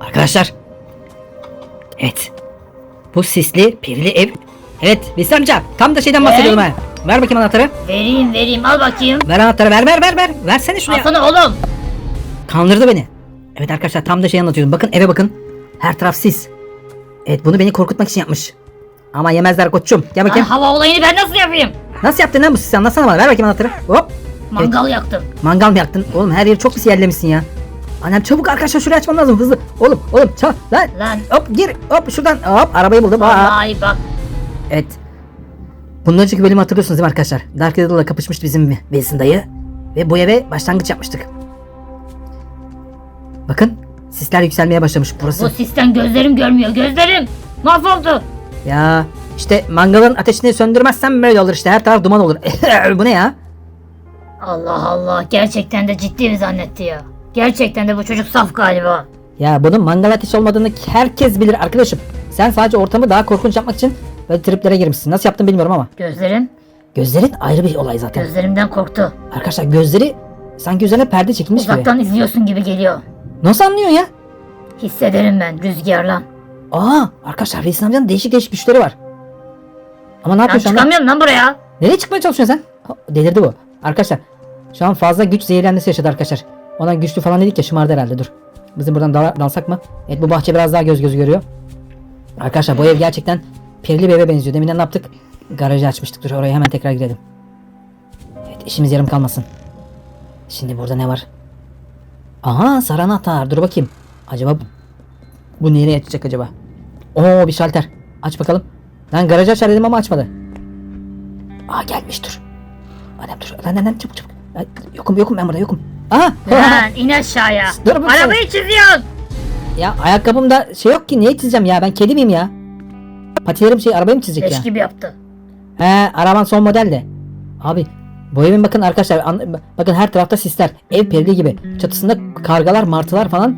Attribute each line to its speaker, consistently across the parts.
Speaker 1: Arkadaşlar. Evet. Bu sisli pirli ev. Evet Veysel amca tam da şeyden bahsediyordum ha. Ver bakayım anahtarı.
Speaker 2: Vereyim vereyim al bakayım.
Speaker 1: Ver anahtarı ver ver ver ver. Versene şunu ya.
Speaker 2: Alsana oğlum.
Speaker 1: Kandırdı beni. Evet arkadaşlar tam da şey anlatıyordum. Bakın eve bakın. Her taraf sis. Evet bunu beni korkutmak için yapmış. Ama yemezler koçum. Gel bakayım.
Speaker 2: hava olayını ben nasıl yapayım?
Speaker 1: Nasıl yaptın lan bu sisi anlatsana bana. Ver bakayım anahtarı. Hop.
Speaker 2: Mangal yaktım.
Speaker 1: Mangal mı yaktın? Oğlum her yeri çok pis yerlemişsin ya. Annem çabuk arkadaşlar şurayı açmam lazım hızlı. Oğlum oğlum çal lan.
Speaker 2: Lan.
Speaker 1: Hop gir hop şuradan hop arabayı buldum. Aa.
Speaker 2: Vallahi bak.
Speaker 1: Evet. Bundan önceki bölümü hatırlıyorsunuz değil mi arkadaşlar? Dark Riddle'la kapışmıştı bizim Wilson dayı. Ve bu eve başlangıç yapmıştık. Bakın sisler yükselmeye başlamış burası.
Speaker 2: Bu sisten gözlerim görmüyor gözlerim. Mahvoldu.
Speaker 1: Ya işte mangalın ateşini söndürmezsen böyle olur işte her taraf duman olur. bu ne ya?
Speaker 2: Allah Allah gerçekten de ciddi mi zannetti ya? Gerçekten de bu çocuk saf galiba.
Speaker 1: Ya bunun mangal ateşi olmadığını herkes bilir arkadaşım. Sen sadece ortamı daha korkunç yapmak için böyle triplere girmişsin. Nasıl yaptın bilmiyorum ama.
Speaker 2: Gözlerim,
Speaker 1: Gözlerin ayrı bir olay zaten.
Speaker 2: gözlerimden korktu.
Speaker 1: Arkadaşlar gözleri sanki üzerine perde çekilmiş gibi.
Speaker 2: Uzaktan izliyorsun gibi geliyor.
Speaker 1: Nasıl anlıyorsun ya?
Speaker 2: Hissederim ben rüzgarla.
Speaker 1: Aa arkadaşlar Reis amcanın değişik değişik güçleri var. Ama ne yapıyor şu anda?
Speaker 2: çıkamıyorum lan buraya.
Speaker 1: Nereye çıkmaya çalışıyorsun sen? Delirdi bu. Arkadaşlar şu an fazla güç zehirlenmesi yaşadı arkadaşlar. Ona güçlü falan dedik ya şımardı herhalde dur. Bizim buradan dal- dalsak mı? Evet bu bahçe biraz daha göz gözü görüyor. Arkadaşlar bu ev gerçekten perili bir eve benziyor. Deminden ne yaptık? Garajı açmıştık. Dur oraya hemen tekrar girelim. Evet işimiz yarım kalmasın. Şimdi burada ne var? Aha sarı anahtar. Dur bakayım. Acaba bu, bu nereye açacak acaba? Oo bir şalter. Aç bakalım. Lan garajı açar dedim ama açmadı. Aa gelmiş dur. Annem dur. Lan lan lan çabuk çabuk. Yokum yokum ben burada yokum. Aha.
Speaker 2: Lan in aşağıya.
Speaker 1: Dur bir saniye.
Speaker 2: Arabayı çiziyorsun.
Speaker 1: ya ayakkabımda şey yok ki niye çizeceğim ya ben kedi miyim ya? Patilerim şey arabayı mı çizecek
Speaker 2: Leş
Speaker 1: ya?
Speaker 2: gibi yaptı.
Speaker 1: He araban son model de. Abi bu evin bakın arkadaşlar an- bakın her tarafta sisler. Ev perili gibi. Çatısında kargalar martılar falan.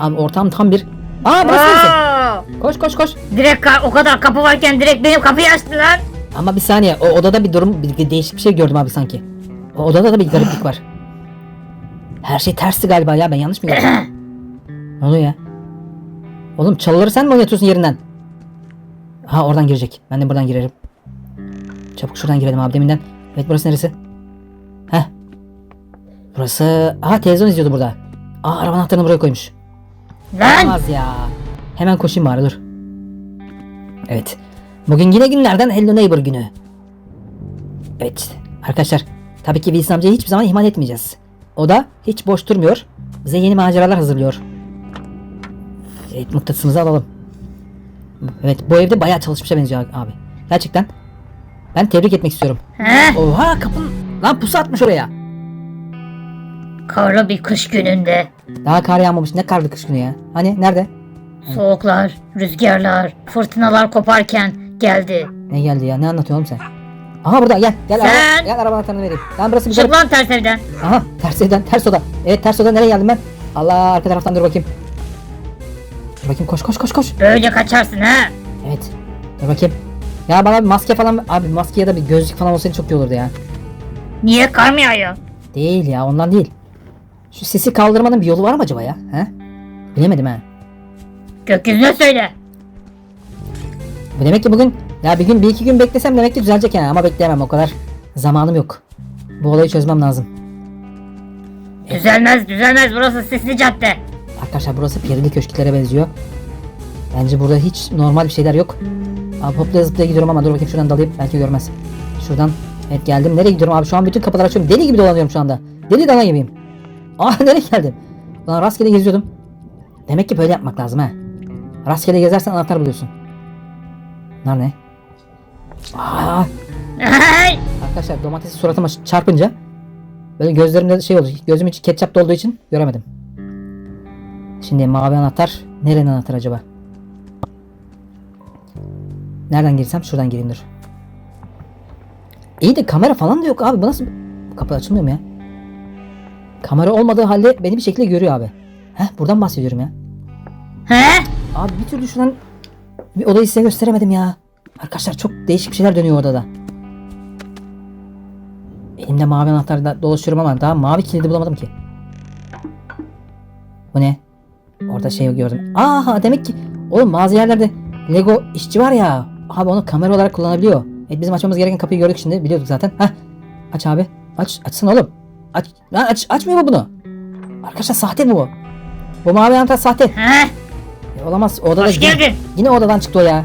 Speaker 1: Abi ortam tam bir. Aa burası neresi?
Speaker 2: Aa!
Speaker 1: Koş koş koş.
Speaker 2: Direkt ka- o kadar kapı varken direkt benim kapıyı açtı lan.
Speaker 1: Ama bir saniye o odada bir durum bir değişik bir şey gördüm abi sanki. O odada da bir gariplik var. Her şey tersti galiba ya ben yanlış mı gördüm? ne oluyor ya? Oğlum çalıları sen mi oynatıyorsun yerinden? Ha oradan girecek. Ben de buradan girerim. Çabuk şuradan girelim abi deminden. Evet burası neresi? Heh. Burası... Aha televizyon izliyordu burada. Aa araba anahtarını buraya koymuş.
Speaker 2: Lan.
Speaker 1: Olmaz ya. Hemen koşayım bari dur. Evet. Bugün yine günlerden Hello Neighbor günü. Evet. Arkadaşlar. Tabii ki Wilson amcayı hiçbir zaman ihmal etmeyeceğiz. O da hiç boş durmuyor. Bize yeni maceralar hazırlıyor. Evet mıknatısımızı alalım. Evet bu evde bayağı çalışmışa benziyor abi. Gerçekten. Ben tebrik etmek istiyorum.
Speaker 2: He?
Speaker 1: Oha kapın. Lan pusu atmış oraya.
Speaker 2: Karlı bir kış gününde.
Speaker 1: Daha kar yağmamış. Ne karlı kış günü ya. Hani nerede?
Speaker 2: Soğuklar, rüzgarlar, fırtınalar koparken geldi.
Speaker 1: Ne geldi ya? Ne anlatıyorsun oğlum sen? Aha burada gel. Gel,
Speaker 2: Sen-
Speaker 1: araba, gel araba anahtarını vereyim. Lan burası bir
Speaker 2: Çık
Speaker 1: garip.
Speaker 2: lan ters evden.
Speaker 1: Aha ters evden ters oda. Evet ters oda nereye geldim ben? Allah arka taraftan dur bakayım. Dur bakayım koş koş koş koş.
Speaker 2: Böyle kaçarsın ha.
Speaker 1: Evet. Dur bakayım. Ya bana bir maske falan abi maske ya da bir gözlük falan olsaydı çok iyi olurdu ya.
Speaker 2: Niye kar mı yağıyor?
Speaker 1: Değil ya ondan değil. Şu sesi kaldırmanın bir yolu var mı acaba ya? He? Bilemedim ha.
Speaker 2: Gökyüzüne söyle.
Speaker 1: Bu demek ki bugün ya bir gün bir iki gün beklesem demek ki düzelecek yani ama bekleyemem o kadar zamanım yok. Bu olayı çözmem lazım.
Speaker 2: Düzelmez düzelmez burası sisli cadde.
Speaker 1: Arkadaşlar burası perili köşklere benziyor. Bence burada hiç normal bir şeyler yok. Abi hoplaya zıplaya gidiyorum ama dur bakayım şuradan dalayım belki görmez. Şuradan evet geldim. Nereye gidiyorum abi şu an bütün kapıları açıyorum. Deli gibi dolanıyorum şu anda. Deli dana gibiyim. Aa nereye geldim? Ulan rastgele geziyordum. Demek ki böyle yapmak lazım ha. Rastgele gezersen anahtar buluyorsun. Bunlar ne? Aa,
Speaker 2: Ay!
Speaker 1: arkadaşlar domatesi suratıma çarpınca böyle gözlerimde şey oldu. Gözüm içi ketçap dolduğu için göremedim. Şimdi mavi anahtar. Nerenin anahtar acaba? Nereden girsem şuradan gireyim dur. İyi de kamera falan da yok abi. Bu nasıl? Kapı açılmıyor mu ya? Kamera olmadığı halde beni bir şekilde görüyor abi. Heh buradan bahsediyorum ya.
Speaker 2: He?
Speaker 1: Abi bir türlü şuradan bir odayı size gösteremedim ya. Arkadaşlar çok değişik şeyler dönüyor odada. Elimde mavi anahtarla dolaşıyorum ama daha mavi kilidi bulamadım ki. Bu ne? Orada şey gördüm. Aha demek ki oğlum bazı yerlerde Lego işçi var ya. Abi onu kamera olarak kullanabiliyor. Evet bizim açmamız gereken kapıyı gördük şimdi biliyorduk zaten. Heh. Aç abi. Aç. Açsana oğlum. Aç. Lan aç. Açmıyor mu bunu? Arkadaşlar sahte bu. Bu mavi anahtar sahte.
Speaker 2: He?
Speaker 1: E, olamaz. Odada
Speaker 2: Hoş
Speaker 1: yine-
Speaker 2: geldin.
Speaker 1: Yine odadan çıktı o ya.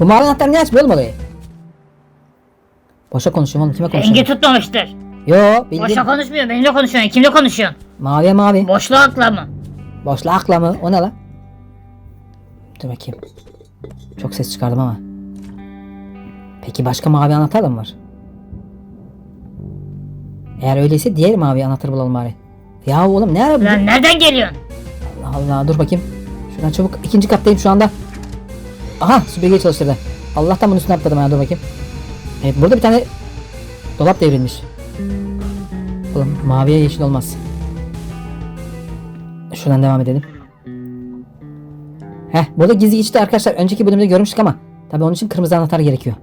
Speaker 1: Bu mavi anahtar niye açmıyor oğlum? Boşa konuşuyorum oğlum. Kime
Speaker 2: Rengi
Speaker 1: konuşuyorum?
Speaker 2: tutmamıştır.
Speaker 1: Yo bildiğin
Speaker 2: Boşa konuşmuyor. Benimle konuşuyorsun. Kimle konuşuyorsun?
Speaker 1: maviye mavi.
Speaker 2: Boşluğa akla mı?
Speaker 1: Boşluğa akla mı? O ne lan? Dur bakayım. Çok ses çıkardım ama. Peki başka mavi anahtar da mı var? Eğer öyleyse diğer mavi anahtarı bulalım bari. Ya oğlum ne ara?
Speaker 2: Lan nereden geliyorsun?
Speaker 1: Allah Allah dur bakayım. Şuradan çabuk ikinci kattayım şu anda. Aha süpürgeyi çalıştırdı. Allah'tan bunun üstüne atladım ya dur bakayım. Evet burada bir tane dolap devrilmiş. Oğlum maviye yeşil olmaz. Şuradan devam edelim. Heh burada gizli geçti arkadaşlar. Önceki bölümde görmüştük ama. Tabi onun için kırmızı anahtar gerekiyor.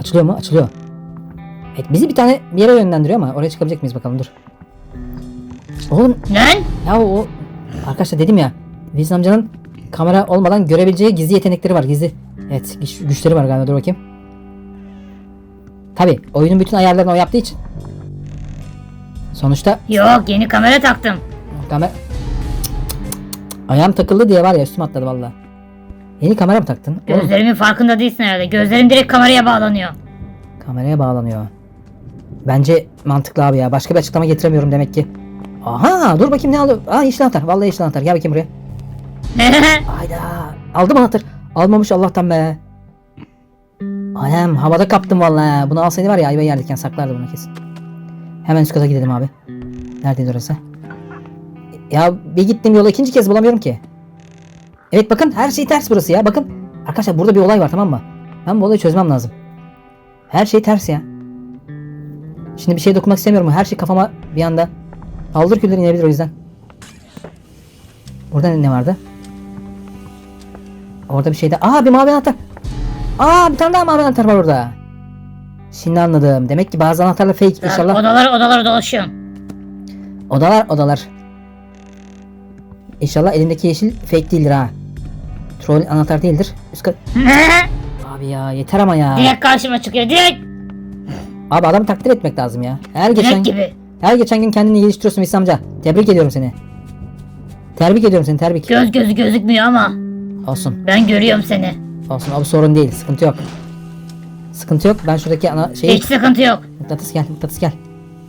Speaker 1: Açılıyor mu? Açılıyor. Evet bizi bir tane bir yere yönlendiriyor ama oraya çıkabilecek miyiz bakalım dur. Oğlum
Speaker 2: Lan?
Speaker 1: ya o arkadaşlar dedim ya Wilson amcanın kamera olmadan görebileceği gizli yetenekleri var gizli. Evet güç- güçleri var galiba dur bakayım. Tabi oyunun bütün ayarlarını o yaptığı için. Sonuçta
Speaker 2: Yok yeni kamera taktım.
Speaker 1: kamera... Ayağım takıldı diye var ya üstüme atladı valla. Yeni kamera mı taktın? Oğlum,
Speaker 2: Gözlerimin farkında değilsin herhalde. Gözlerim direkt kameraya bağlanıyor.
Speaker 1: kameraya bağlanıyor. Bence mantıklı abi ya. Başka bir açıklama getiremiyorum demek ki. Aha dur bakayım ne aldı? Aa yeşil anahtar. Vallahi yeşil anahtar. Gel bakayım buraya. Hayda. Aldım anahtar. Almamış Allah'tan be. Anam havada kaptım vallahi. Bunu alsaydı var ya ayva yerdik yani saklardı bunu kesin. Hemen üst kata gidelim abi. Neredeydi orası? Ya bir gittim yola ikinci kez bulamıyorum ki. Evet bakın her şey ters burası ya bakın. Arkadaşlar burada bir olay var tamam mı? Ben bu olayı çözmem lazım. Her şey ters ya. Şimdi bir şey dokunmak istemiyorum. Her şey kafama bir anda. Aldır küller inebilir o yüzden. Burada ne vardı? Orada bir şeyde. Aa bir mavi anahtar. Aa bir tane daha mavi anahtar var orada. Şimdi anladım. Demek ki bazı anahtarlar fake
Speaker 2: Lan
Speaker 1: inşallah.
Speaker 2: Odalar odalar dolaşıyorsun.
Speaker 1: Odalar odalar. İnşallah elindeki yeşil fake değildir ha. Troll anahtar değildir. Üst kat... Abi ya yeter ama ya.
Speaker 2: direkt karşıma çıkıyor. Direkt.
Speaker 1: Abi adamı takdir etmek lazım ya. Her geçen
Speaker 2: Direkt gibi.
Speaker 1: her geçen gün kendini geliştiriyorsun İslam amca. Tebrik ediyorum seni. Tebrik ediyorum seni tebrik.
Speaker 2: Göz gözü gözükmüyor ama.
Speaker 1: Olsun.
Speaker 2: Ben görüyorum seni.
Speaker 1: Olsun abi sorun değil. Sıkıntı yok. Sıkıntı yok. Ben şuradaki ana şeyi
Speaker 2: Hiç sıkıntı yok.
Speaker 1: Mıknatıs gel, mıknatıs gel.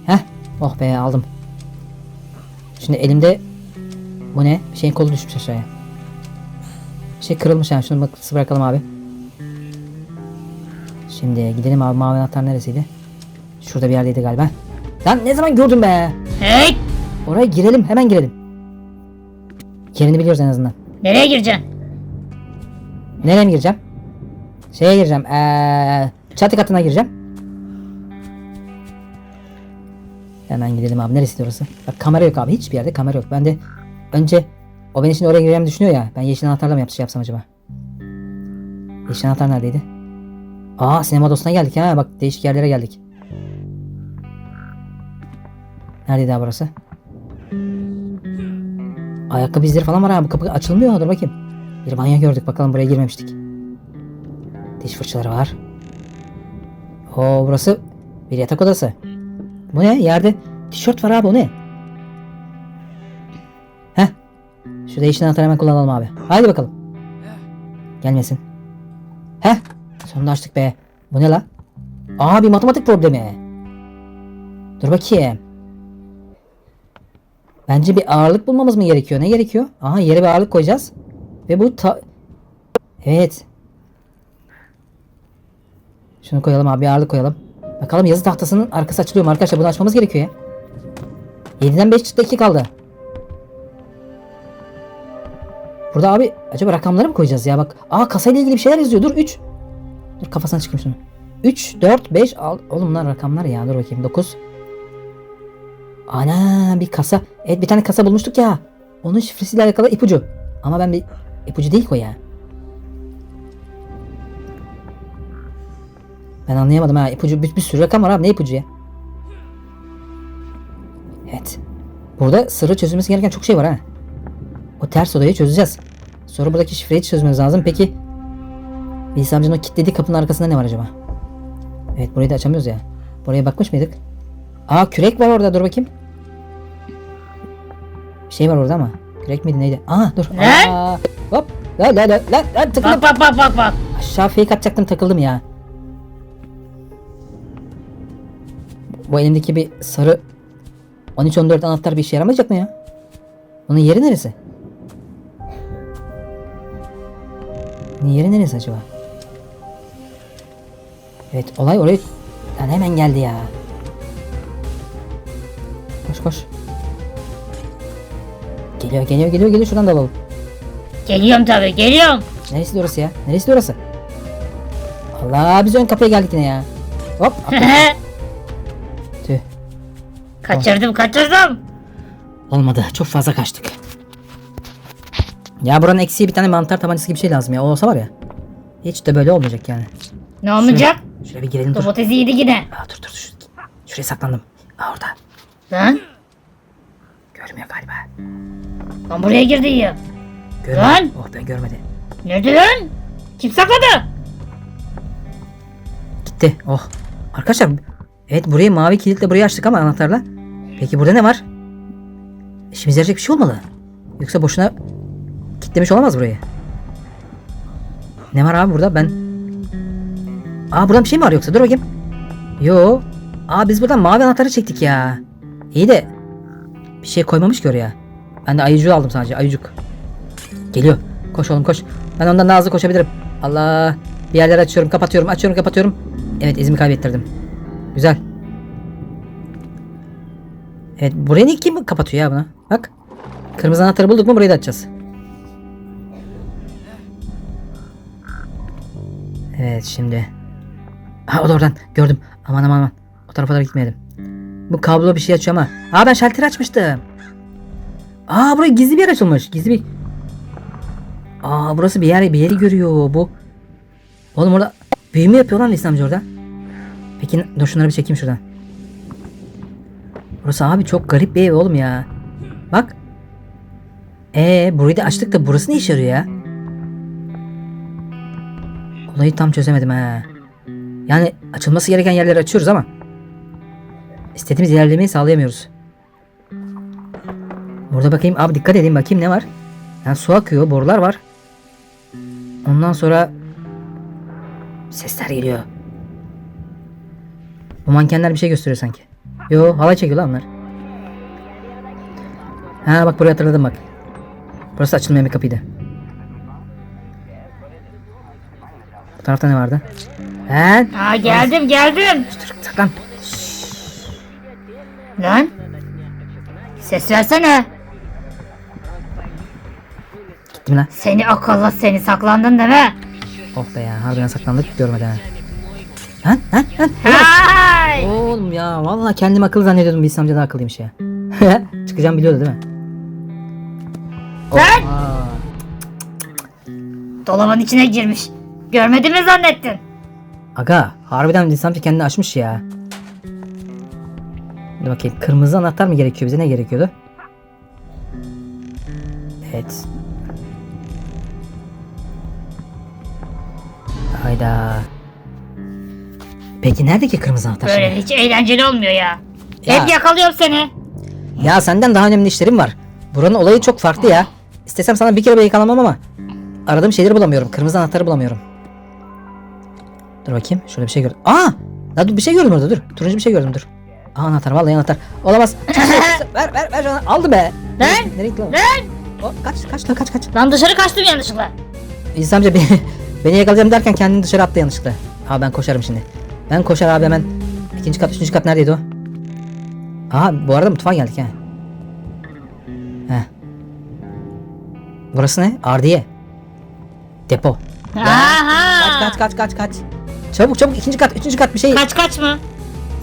Speaker 1: Heh. Oh be aldım. Şimdi elimde bu ne? Bir şeyin kolu düşmüş aşağıya. Bir şey kırılmış yani. Şunu mıknatısı bırakalım abi. Şimdi gidelim abi. Mavi anahtar neresiydi? Şurada bir yerdeydi galiba. Lan ne zaman gördüm be?
Speaker 2: Hey!
Speaker 1: Oraya girelim. Hemen girelim. Yerini biliyoruz en azından.
Speaker 2: Nereye gireceksin?
Speaker 1: Nereye gireceğim? Şeye gireceğim. Ee, çatı katına gireceğim. Hemen gidelim abi. Neresiydi orası? Bak kamera yok abi. Hiçbir yerde kamera yok. Ben de önce o beni şimdi oraya gireceğimi düşünüyor ya. Ben yeşil anahtarla mı yaptı şey yapsam acaba? Yeşil anahtar neredeydi? Aa sinema odasına geldik ha. Bak değişik yerlere geldik. Neredeydi abi burası? Ayakkabı izleri falan var ha. Bu kapı açılmıyor. Dur bakayım. Bir banyo gördük. Bakalım buraya girmemiştik. Diş fırçaları var. Oo burası bir yatak odası. Bu ne? Yerde tişört var abi o ne? Heh. Şu değişen anahtarı hemen kullanalım abi. Haydi bakalım. Gelmesin. Heh. Sonunda açtık be. Bu ne la? Aa bir matematik problemi. Dur bakayım. Bence bir ağırlık bulmamız mı gerekiyor? Ne gerekiyor? Aha yere bir ağırlık koyacağız. Ve bu ta... Evet. Şunu koyalım abi ağırlık koyalım. Bakalım yazı tahtasının arkası açılıyor mu arkadaşlar? Bunu açmamız gerekiyor ya. 7'den 5 çıktı 2 kaldı. Burada abi acaba rakamları mı koyacağız ya bak. Aa kasayla ilgili bir şeyler yazıyor. Dur 3. Dur kafasına çıkayım şunu. 3, 4, 5, 6. Oğlum bunlar rakamlar ya. Dur bakayım 9. Ana bir kasa. Evet bir tane kasa bulmuştuk ya. Onun şifresiyle alakalı ipucu. Ama ben bir ipucu değil ki o ya. Ben anlayamadım ha. İpucu bir, bir sürü rakam var abi. Ne ipucu ya? Evet. Burada sırrı çözülmesi gereken çok şey var ha. O ters odayı çözeceğiz. Sonra buradaki şifreyi çözmemiz lazım. Peki Veys amcanın o kilitlediği kapının arkasında ne var acaba? Evet burayı da açamıyoruz ya. Buraya bakmış mıydık? Aa kürek var orada dur bakayım. Bir şey var orada ama. Kürek miydi neydi? Aa dur. Aa, hop. La la la la la tıkıldım.
Speaker 2: Bak bak bak bak bak.
Speaker 1: Aşağı fake atacaktım takıldım ya. Bu elimdeki bir sarı 13-14 anahtar bir işe yaramayacak mı ya? Bunun yeri neresi? Bunun yeri neresi acaba? Evet olay oraya yani hemen geldi ya. Koş koş. Geliyor geliyor geliyor geliyor şuradan da alalım.
Speaker 2: Geliyorum tabii geliyorum.
Speaker 1: Neresi orası ya? Neresi orası? Allah biz ön kapıya geldik yine ya. Hop. Tüh.
Speaker 2: kaçırdım kaçırdım.
Speaker 1: Olmadı. Çok fazla kaçtık. Ya buranın eksiği bir tane mantar tabancası gibi bir şey lazım ya. O olsa var ya. Hiç de böyle olmayacak yani.
Speaker 2: Ne olmayacak?
Speaker 1: Şuraya bir girelim dur.
Speaker 2: Domatesi yedi yine.
Speaker 1: Aa, dur dur dur. Şuraya saklandım. Aa orada.
Speaker 2: Lan.
Speaker 1: Görmüyor galiba.
Speaker 2: Lan buraya girdi ya.
Speaker 1: Görmedi.
Speaker 2: Lan!
Speaker 1: Oh be görmedi.
Speaker 2: Nerede lan? Kim sakladı?
Speaker 1: Gitti. Oh. Arkadaşlar evet burayı mavi kilitle burayı açtık ama anahtarla. Peki burada ne var? İşimize yarayacak bir şey olmalı. Yoksa boşuna kilitlemiş olamaz burayı. Ne var abi burada? Ben... Aa buradan bir şey mi var yoksa? Dur bakayım. Yo. Aa biz buradan mavi anahtarı çektik ya. İyi de bir şey koymamış ki oraya. Ben de ayıcığı aldım sadece. Ayıcık. Geliyor. Koş oğlum koş. Ben ondan daha hızlı koşabilirim. Allah. Bir yerler açıyorum, kapatıyorum, açıyorum, kapatıyorum. Evet izimi kaybettirdim. Güzel. Evet burayı niye kim kapatıyor ya bunu? Bak. Kırmızı anahtarı bulduk mu burayı da açacağız. Evet şimdi. Ha o da oradan gördüm. Aman aman aman. O tarafa da gitmeyelim. Bu kablo bir şey açıyor ama. Aa ben şalteri açmıştım. Aa buraya gizli bir yer açılmış. Gizli bir... Aa burası bir yer bir yeri görüyor bu. Oğlum orada büyüme yapıyor lan Veysel amca orada. Peki dur şunları bir çekeyim şuradan. Burası abi çok garip bir ev oğlum ya. Bak. Ee burayı da açtık da burası ne işe yarıyor ya? Olayı tam çözemedim ha. Yani açılması gereken yerleri açıyoruz ama istediğimiz ilerlemeyi sağlayamıyoruz. Burada bakayım abi dikkat edin bakayım ne var? Yani su akıyor, borular var. Ondan sonra sesler geliyor. Bu mankenler bir şey gösteriyor sanki. Yo halay çekiyor lan onlar. Ha bak burayı hatırladım bak. Burası açılmayan bir kapıydı. Bu tarafta ne vardı? He?
Speaker 2: Aa geldim geldim.
Speaker 1: Dur saklan.
Speaker 2: Lan. Ses versene.
Speaker 1: Gittim lan.
Speaker 2: Seni akıllı seni saklandın değil mi?
Speaker 1: Oh be ya harbiden saklandık görmeden. ha. Lan lan lan.
Speaker 2: Hay.
Speaker 1: Oğlum ya vallahi kendim akıllı zannediyordum Bilsem amca da akıllıymış ya. Çıkacağım biliyordu değil mi?
Speaker 2: Sen?
Speaker 1: Oha.
Speaker 2: Dolabın içine girmiş. Görmedi mi zannettin?
Speaker 1: Aga harbiden Bilsem amca kendini açmış ya. Dur bakayım kırmızı anahtar mı gerekiyor bize ne gerekiyordu? Evet. Hayda. Peki nerede ki kırmızı anahtar
Speaker 2: Böyle
Speaker 1: şimdi?
Speaker 2: hiç eğlenceli olmuyor ya.
Speaker 1: Ya.
Speaker 2: Hep yakalıyorum seni.
Speaker 1: Ya senden daha önemli işlerim var. Buranın olayı çok farklı ya. İstesem sana bir kere bile yakalamam ama aradığım şeyleri bulamıyorum. Kırmızı anahtarı bulamıyorum. Dur bakayım. Şöyle bir şey gördüm. Aa! La dur bir şey gördüm orada dur. Turuncu bir şey gördüm dur. Aa anahtar vallahi anahtar. Olamaz. ver ver ver şunu. Aldı be.
Speaker 2: Lan!
Speaker 1: Nereye gitti lan? O, kaç kaç lan kaç kaç.
Speaker 2: Lan dışarı kaçtım yanlışlıkla.
Speaker 1: İnsan amca beni, beni yakalayacağım derken kendini dışarı attı yanlışlıkla. Aa ben koşarım şimdi. Ben koşar abi hemen. İkinci kat, üçüncü kat neredeydi o? Aa bu arada mutfağa geldik ha. Heh. Burası ne? Ardiye. Depo.
Speaker 2: Aha.
Speaker 1: Kaç kaç kaç kaç kaç. Çabuk çabuk ikinci kat, üçüncü kat bir şey.
Speaker 2: Kaç kaç mı?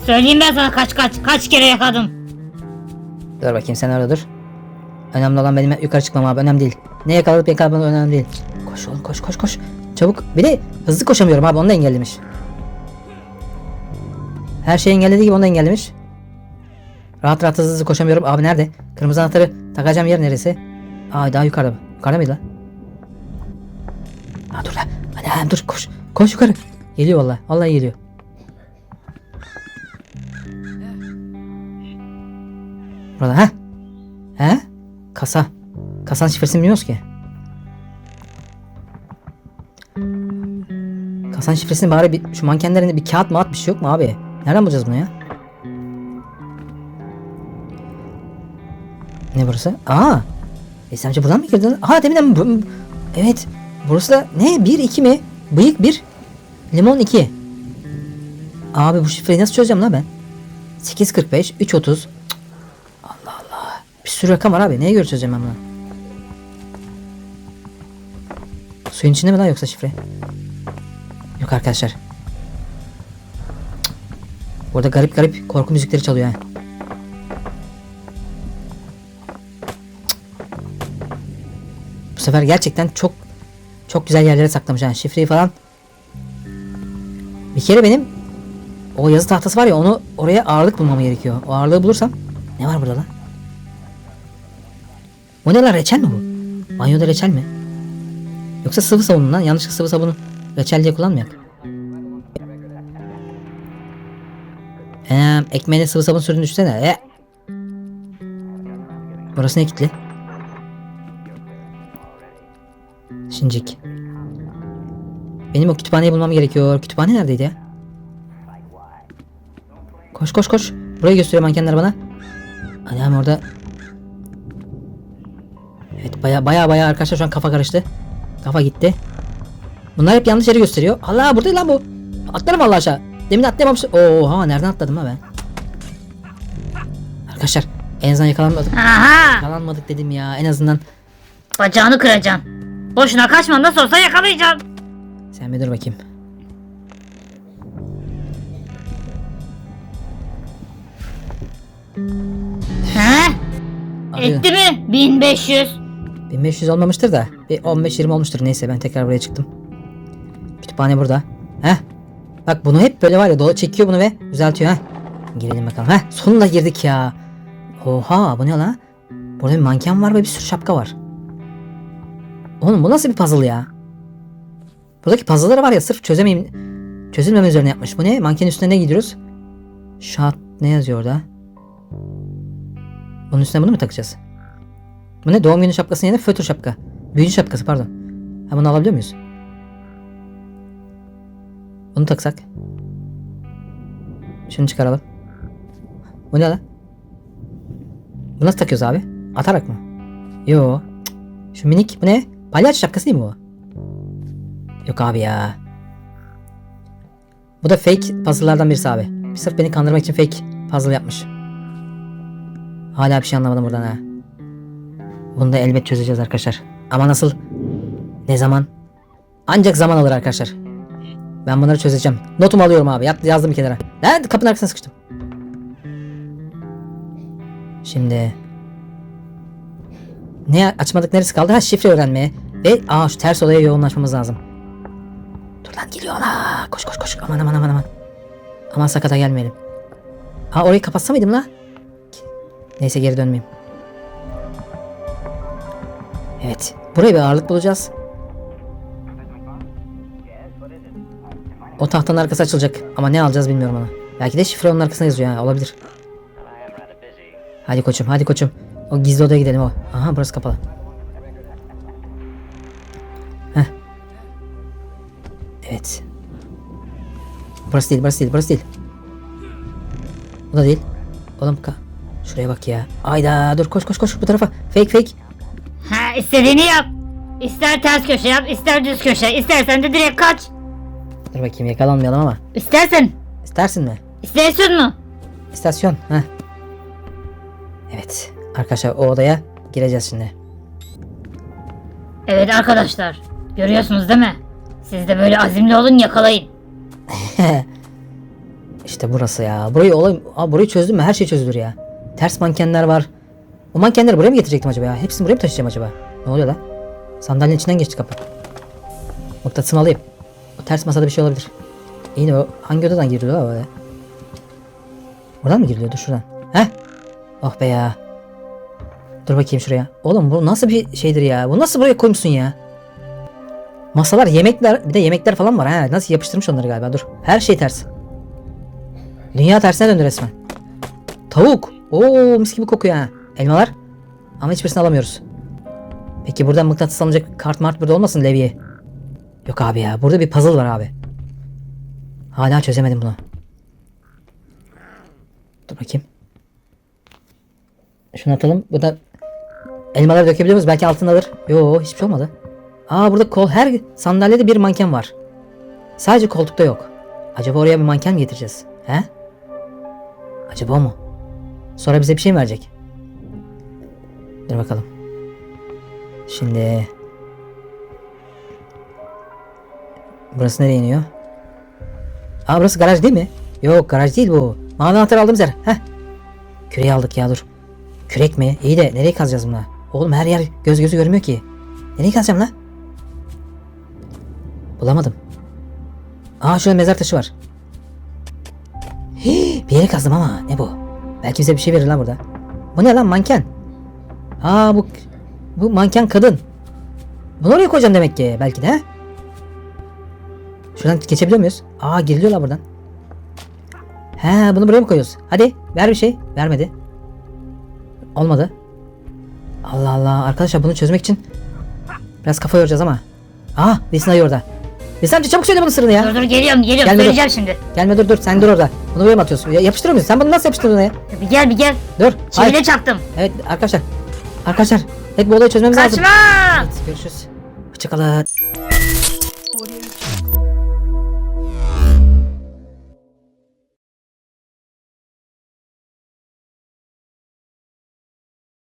Speaker 2: Söyleyeyim ben sana kaç kaç. Kaç kere yakadım.
Speaker 1: Dur bakayım sen orada dur. Önemli olan benim yukarı çıkmam abi önemli değil. Ne yakaladık yakaladığım önemli değil. Koş oğlum koş koş koş. Çabuk. Bir de hızlı koşamıyorum abi onu da engellemiş. Her şeyi engellediği gibi onu da engellemiş. Rahat rahat hızlı hızlı koşamıyorum. Abi nerede? Kırmızı anahtarı takacağım yer neresi? Aa daha yukarıda. Yukarıda mıydı lan? Aa dur lan. Hadi, hadi dur koş. Koş yukarı. Geliyor vallahi. Vallahi geliyor. Burada ha? He? Kasa. Kasanın şifresini bilmiyoruz ki. Kasanın şifresini bari bir, şu mankenlerin bir kağıt mağat bir şey yok mu abi? Nereden bulacağız bunu ya? Ne burası? Aa! Veysel amca buradan mı girdin? Aa deminden bu, Evet. Burası da ne? 1 2 mi? Bıyık 1. Limon 2. Abi bu şifreyi nasıl çözeceğim lan ben? 845 330. Cık. Allah Allah. Bir sürü rakam var abi. Neye göre çözeceğim ben bunu? Suyun içinde mi lan yoksa şifre? Yok arkadaşlar. Burada garip garip korku müzikleri çalıyor ha. Bu sefer gerçekten çok çok güzel yerlere saklamış yani şifreyi falan. Bir kere benim o yazı tahtası var ya onu oraya ağırlık bulmam gerekiyor. O ağırlığı bulursam ne var burada lan? Bu ne lan reçel mi bu? Banyoda reçel mi? Yoksa sıvı sabun lan yanlışlıkla sıvı sabunu reçel diye kullanmayak. Eee ekmeğine sıvı sabun sürdüğünü düşünsene. E. Burası ne kilitli? Şincik. Benim o kütüphaneyi bulmam gerekiyor. Kütüphane neredeydi ya? Koş koş koş. Burayı gösteriyor mankenler bana. Adam orada. Evet baya baya baya arkadaşlar şu an kafa karıştı. Kafa gitti. Bunlar hep yanlış yeri gösteriyor. Allah burada lan bu. Atlarım Allah aşağı. Demin atlayamamıştım. Oha nereden atladım ha ben? Arkadaşlar en azından yakalanmadık.
Speaker 2: Aha!
Speaker 1: Yakalanmadık dedim ya en azından.
Speaker 2: Bacağını kıracaksın. Boşuna kaçma nasıl olsa yakalayacağım.
Speaker 1: Sen bir dur bakayım.
Speaker 2: He?
Speaker 1: Arıyor.
Speaker 2: Etti mi? 1500.
Speaker 1: 1500 olmamıştır da. Bir 15-20 olmuştur. Neyse ben tekrar buraya çıktım. Kütüphane burada. Heh. Bak bunu hep böyle var ya dola çekiyor bunu ve düzeltiyor ha. Girelim bakalım. Heh sonunda girdik ya. Oha bu ne lan? Burada bir manken var ve bir sürü şapka var. Oğlum bu nasıl bir puzzle ya? Buradaki puzzle'ları var ya sırf çözemeyim. Çözülmeme üzerine yapmış. Bu ne? Mankenin üstüne ne giydiriyoruz? Şat ne yazıyor orada? Bunun üstüne bunu mu takacağız? Bu ne? Doğum günü şapkasının yerine fötr şapka. Büyücü şapkası pardon. Ha bunu alabiliyor muyuz? Bunu taksak. Şunu çıkaralım. Bu ne lan? Bu nasıl takıyoruz abi? Atarak mı? Yo. Şu minik bu ne? Palyaço şapkası değil mi bu? Yok abi ya. Bu da fake puzzle'lardan birisi abi. Sırf beni kandırmak için fake puzzle yapmış. Hala bir şey anlamadım buradan ha. Bunu da elbet çözeceğiz arkadaşlar. Ama nasıl? Ne zaman? Ancak zaman alır arkadaşlar. Ben bunları çözeceğim. Notumu alıyorum abi. Yat, yazdım bir kenara. Lan kapının arkasına sıkıştım. Şimdi ne açmadık neresi kaldı? Ha şifre öğrenmeye. Ve aa şu ters odaya yoğunlaşmamız lazım. Dur lan geliyor ana. Koş koş koş. Aman aman aman aman. Aman sakata gelmeyelim. Ha orayı kapatsa mıydım la? Neyse geri dönmeyeyim. Evet. Buraya bir ağırlık bulacağız. O tahtanın arkası açılacak. Ama ne alacağız bilmiyorum ona. Belki de şifre onun arkasına yazıyor ha. Olabilir. Hadi koçum hadi koçum. O gizli odaya gidelim o. Aha burası kapalı. Heh. Evet. Burası değil burası değil burası değil. Bu da değil. Oğlum ka. Şuraya bak ya. Ayda dur koş koş koş bu tarafa. Fake fake.
Speaker 2: Ha istediğini yap. İster ters köşe yap, ister düz köşe. İstersen de direkt kaç.
Speaker 1: Dur bakayım yakalanmayalım ama.
Speaker 2: İstersen.
Speaker 1: İstersin mi?
Speaker 2: İstiyorsun mu?
Speaker 1: İstasyon. Heh. Evet. Arkadaşlar o odaya gireceğiz şimdi.
Speaker 2: Evet arkadaşlar. Görüyorsunuz değil mi? Siz de böyle azimli olun yakalayın.
Speaker 1: İşte burası ya. Burayı olay Aa, burayı çözdüm mü? Her şey çözülür ya. Ters mankenler var. O mankenleri buraya mı getirecektim acaba ya? Hepsini buraya mı taşıyacağım acaba? Ne oluyor lan? Sandalyenin içinden geçti kapı. Mıknatısımı alayım. O ters masada bir şey olabilir. İyi de o hangi odadan giriliyor o öyle? Oradan mı giriliyor? Dur şuradan. Heh. Oh be ya. Dur bakayım şuraya. Oğlum bu nasıl bir şeydir ya? Bu nasıl buraya koymuşsun ya? Masalar, yemekler, bir de yemekler falan var ha. Nasıl yapıştırmış onları galiba. Dur. Her şey ters. Dünya tersine döndü resmen. Tavuk. Oo mis gibi kokuyor ha. Elmalar. Ama hiçbirisini alamıyoruz. Peki buradan mıknatıs alınacak kart mart burada olmasın Levi'ye? Yok abi ya. Burada bir puzzle var abi. Hala çözemedim bunu. Dur bakayım. Şunu atalım. Bu da elmaları dökebiliyor muyuz? Belki altın alır. Yo hiçbir şey olmadı. Aa burada kol her sandalyede bir manken var. Sadece koltukta yok. Acaba oraya bir manken mi getireceğiz? He? Acaba mu? Sonra bize bir şey mi verecek? Dur bakalım. Şimdi Burası nereye iniyor? Aa burası garaj değil mi? Yok garaj değil bu. Mavi anahtar aldığımız yer. Heh. Küreği aldık ya dur. Kürek mi? İyi de nereye kazacağız bununla? Oğlum her yer göz gözü görmüyor ki. Nereye kazacağım lan? Bulamadım. Aa şurada mezar taşı var. Hii, bir yere kazdım ama ne bu? Belki bize bir şey verir lan burada. Bu ne lan manken? Aa bu bu manken kadın. Bunu oraya koyacağım demek ki belki de? Şuradan geçebiliyor muyuz? Aa giriliyorlar buradan. He bunu buraya mı koyuyoruz? Hadi ver bir şey. Vermedi. Olmadı. Allah Allah. Arkadaşlar bunu çözmek için biraz kafa yoracağız ama. Aa Wilson ayı orada. Wilson amca çabuk söyle bunun sırrını ya.
Speaker 2: Dur dur geliyorum geliyorum
Speaker 1: Gelme, dur.
Speaker 2: söyleyeceğim şimdi.
Speaker 1: Gelme dur dur sen dur orada. Bunu buraya mı atıyorsun? Ya, yapıştırıyor muyuz? Sen bunu nasıl yapıştırdın
Speaker 2: ya? Bir gel bir gel.
Speaker 1: Dur. Hayır.
Speaker 2: Çivile çaktım.
Speaker 1: Evet arkadaşlar. Arkadaşlar. Evet bu olayı çözmemiz lazım.
Speaker 2: Kaçma.
Speaker 1: Evet görüşürüz. Hoşçakalın.